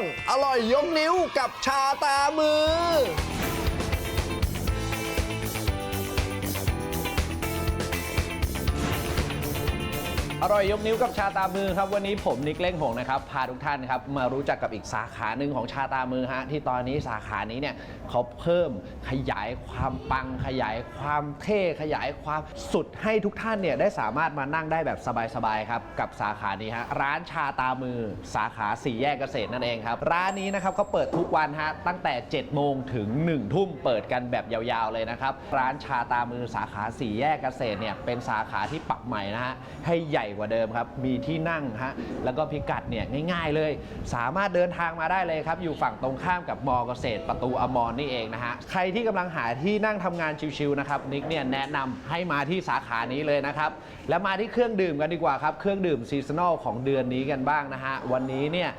วงอร่อยยกนิ้วกับชาตามือ อร่อยยกนิ้วกับชาตามือครับ วันนี้ผมนิกเล้งหงนะครับพาทุกท่านครับมารู้จักกับอีกสาขาหนึ่งของชาตามือฮะที่ตอนนี้สาขานี้เนี่ยเขาเพิ่มขยายความปังขยายความเท่ขยายความสุดให้ทุกท่านเนี่ยได้สามารถมานั่งได้แบบสบายๆครับกับสาขานี้ฮะร้านชาตามือ สาขาสี่แยกเกษตรนั่นเองครับร้านนี้นะครับเขาเปิดทุกวันฮะตั้งแต่7โมงถึง1ทุ่มเปิดกันแบบยาวๆเลยนะครับร้านชาตามือสาขาสี่แยกเกษตรเนี่ยเป็นสาขาที่ปรับใหม่นะฮะให้ใหญ่กว่าเดิมครับ มีที่นั่งฮะ แล้วก็พิกัดเนี่ยง่ายๆเลย สามารถเดินทางมาได้เลยครับ อยู่ฝั่งตรงข้ามกับมอเกษตรประตูอมรนี่เองนะฮะ ใครที่กำลังหาที่นั่งทำงานชิวๆนะครับ นิกเนี่ยแนะนำให้มาที่สาขานี้เลยนะครับ แล้วมาที่เครื่องดื่มกันดีกว่าครับ เครื่องดื่มซีซันอลของเดือนนี้กันบ้างนะฮะ วันนี้เนี่ย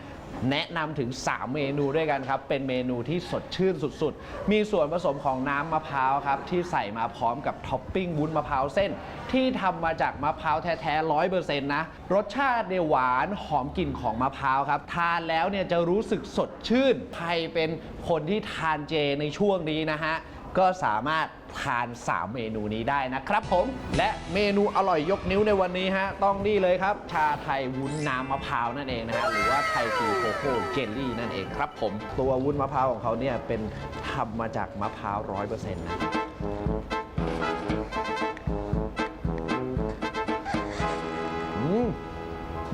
แนะนำถึง 3 เมนูด้วยกันครับ เป็นเมนูที่สดชื่นสุดๆ มีส่วนผสมของน้ำมะพร้าวครับ ที่ใส่มาพร้อมกับท็อปปิ้งวุ้นมะพร้าวเส้น ที่ทำมาจากมะพร้าวแท้ๆร้อยเปอร์เซ็นต์นะ รสชาติเนี่ยหวานหอมกลิ่นของมะพร้าวครับ ทานแล้วเนี่ยจะรู้สึกสดชื่น ใครเป็นคนที่ทานเจในช่วงนี้นะฮะ ก็สามารถ ทาน 3 เมนูนี้ได้นะครับผม และเมนูอร่อยยกนิ้วในวันนี้ฮะ ต้องนี่เลยครับ ชาไทยวุ้นน้ำมะพร้าวนั่นเองนะฮะ หรือว่าไทยฟูโคโค่เจลลี่นั่นเองครับผม ตัววุ้นมะพร้าวของเขาเนี่ยเป็นทำมาจากมะพร้าวร้อยเปอร์เซ็นต์นะ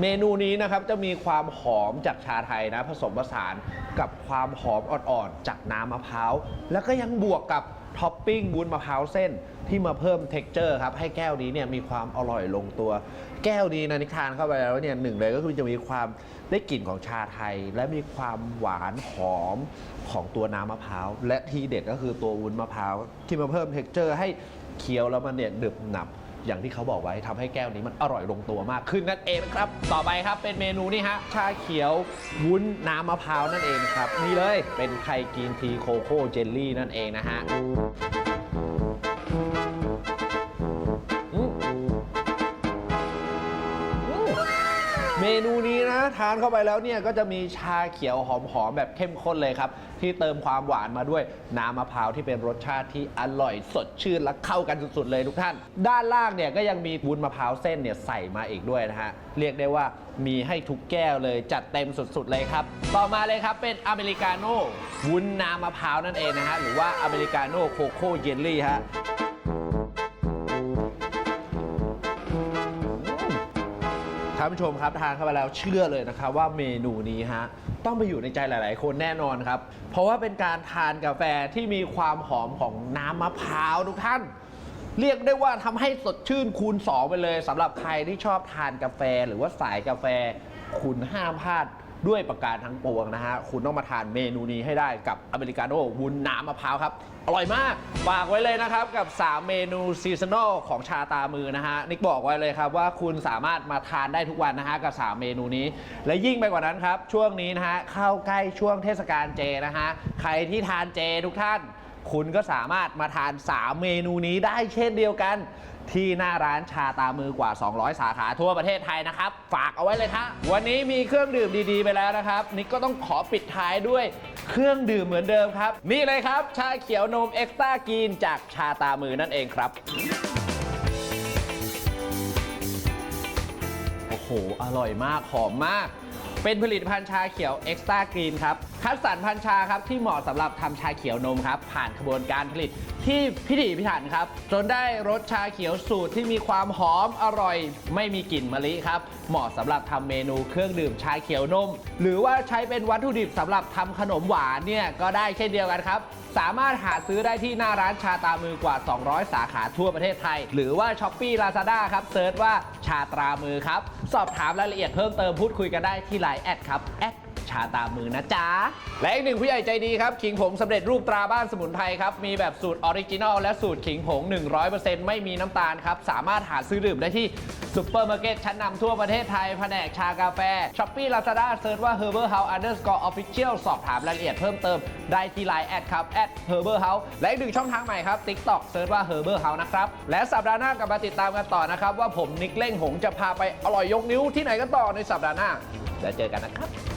เมนูนี้นะครับจะมีความหอมจากชาไทยนะ ผสมผสานกับความหอมอ่อนๆ จากน้ำมะพร้าว แล้วก็ยังบวกกับ ท็อปปิ้งวุ้นมะพร้าวเส้นที่มาเพิ่มเท็กเจอร์ครับให้แก้วนี้เนี่ยมีความอร่อยลงตัว แก้วนี้นะนิทานเข้าไปแล้วเนี่ยหนึ่งเลยก็คือจะมีความได้กลิ่นของชาไทย และมีความหวานหอมของตัวน้ำมะพร้าวและทีเด็ดก็คือตัววุ้นมะพร้าวที่มาเพิ่มเท็กเจอร์ให้เคี้ยวแล้วมันเนี่ยดึบหนับ อย่างที่เขาบอกไว้ทำให้แก้วนี้มันอร่อยลงตัวมากขึ้นนั่นเองนะครับ ต่อไปครับเป็นเมนูนี่ฮะชาเขียววุ้นน้ำมะพร้าวนั่นเองครับนี่เลยเป็นไทยกรีนทีโคโค่เจลลี่นั่นเองนะฮะเมนูนี้ นะทานเข้าไปแล้วเนี่ยก็จะมีชาเขียวหอมๆแบบเข้มข้นเลยครับ ที่เติมความหวานมาด้วยน้ำมะพร้าวที่เป็นรสชาติที่อร่อยสดชื่นและเข้ากันสุดๆเลยทุกท่าน ด้านล่างเนี่ยก็ยังมีวุ้นมะพร้าวเส้นเนี่ยใส่มาอีกด้วยนะฮะเรียกได้ว่ามีให้ทุกแก้วเลยจัดเต็มสุดๆเลยครับ ต่อมาเลยครับเป็นอเมริกาโน่วุ้นน้ำมะพร้าวนั่นเองนะฮะหรือว่าอเมริกาโน่โคโค่เยลลี่ฮะ ท่านผู้ชมครับทานเข้าไปแล้วเชื่อเลยนะครับว่าเมนูนี้ฮะต้องไปอยู่ในใจหลาย ๆ คนแน่นอนครับ เพราะว่าเป็นการทานกาแฟที่มีความหอมของน้ำมะพร้าวทุกท่าน เรียกได้ว่าทำให้สดชื่นคูณ 2 ไปเลยสำหรับใครที่ชอบทานกาแฟหรือว่าสายกาแฟคุณห้ามพลาด ด้วยประการทั้งปวงนะฮะ คุณต้องมาทานเมนูนี้ให้ได้กับอเมริกาโน่วุ้นน้ำมะพร้าวครับ อร่อยมาก ฝากไว้เลยนะครับ กับ 3 เมนูซีซันอลของชาตามือนะฮะ นิกบอกไว้เลยครับว่าคุณสามารถมาทานได้ทุกวันนะฮะ กับ 3 เมนูนี้ และยิ่งไปกว่านั้นครับ ช่วงนี้นะฮะ เข้าใกล้ช่วงเทศกาลเจนะฮะ ใครที่ทานเจทุกท่าน คุณก็สามารถมาทาน 3 เมนูนี้ได้เช่นเดียวกัน ที่หน้าร้านชาตามือกว่า 200 สาขาทั่วประเทศไทยนะครับ ฝากเอาไว้เลยครับวันนี้มีเครื่องดื่มดีๆไปแล้วนะครับ นิกก็ต้องขอปิดท้ายด้วยเครื่องดื่มเหมือนเดิมครับ นี่เลยครับ ชาเขียวนมเอ็กซ์ต้ากีนจากชาตามือนั่นเองครับโอ้โหอร่อยมากหอมมาก เป็นผลิตภัณฑ์ชาเขียวเอ็กซ์ตร้ากรีนครับ คัดสรรพันธุ์ชาครับที่เหมาะสำหรับทำชาเขียวนมครับ ผ่านกระบวนการผลิตที่พิถีพิถันครับ จนได้รสชาเขียวสูตรที่มีความหอมอร่อย ไม่มีกลิ่นมะลิครับ เหมาะสำหรับทำเมนูเครื่องดื่มชาเขียวนม หรือว่าใช้เป็นวัตถุดิบสำหรับทำขนมหวานเนี่ยก็ได้เช่นเดียวกันครับสามารถหาซื้อได้ที่หน้าร้านชาตามือกว่า 200 สาขาทั่วประเทศไทย หรือว่า s h อ p e e Lazada ครับเซิร์ชว่าชาตรามือครับ สอบถามรายละเอียดเพิ่มเติมพูดคุยกันได้ที่ไลน์แอดครับแอด ชาตามือนะจ๊ะ และอีกหนึ่งผู้ใหญ่ใจดีครับ ขิงผงสำเร็จรูปตราบ้านสมุนไพรครับ มีแบบสูตรออริจินอลและสูตรขิงผง 100%ไม่มีน้ำตาลครับ สามารถหาซื้อดื่มได้ที่ซุปเปอร์มาร์เก็ตชั้นนำทั่วประเทศไทย แผนกชากาแฟ s h อ p e e Lazada เซิร์ชว่า Herbal House underscore official สอบถามรายละเอียดเพิ่มเติม ได้ที่ไลน์แอดครับแอด Herbal House และอีกหนึ่งช่องทางใหม่ครับ TikTok เซิร์ชว่า Herbal House นะครับและสัปดาห์หน้ากลับมาติดตามกันต่อนะครับ ว่าผมนิกเล่งหงจะพาไปอร่อยยกนิ้วที่ไหนกันต่อในสัปดาห์หน้าแล้วเจอกันนะครับ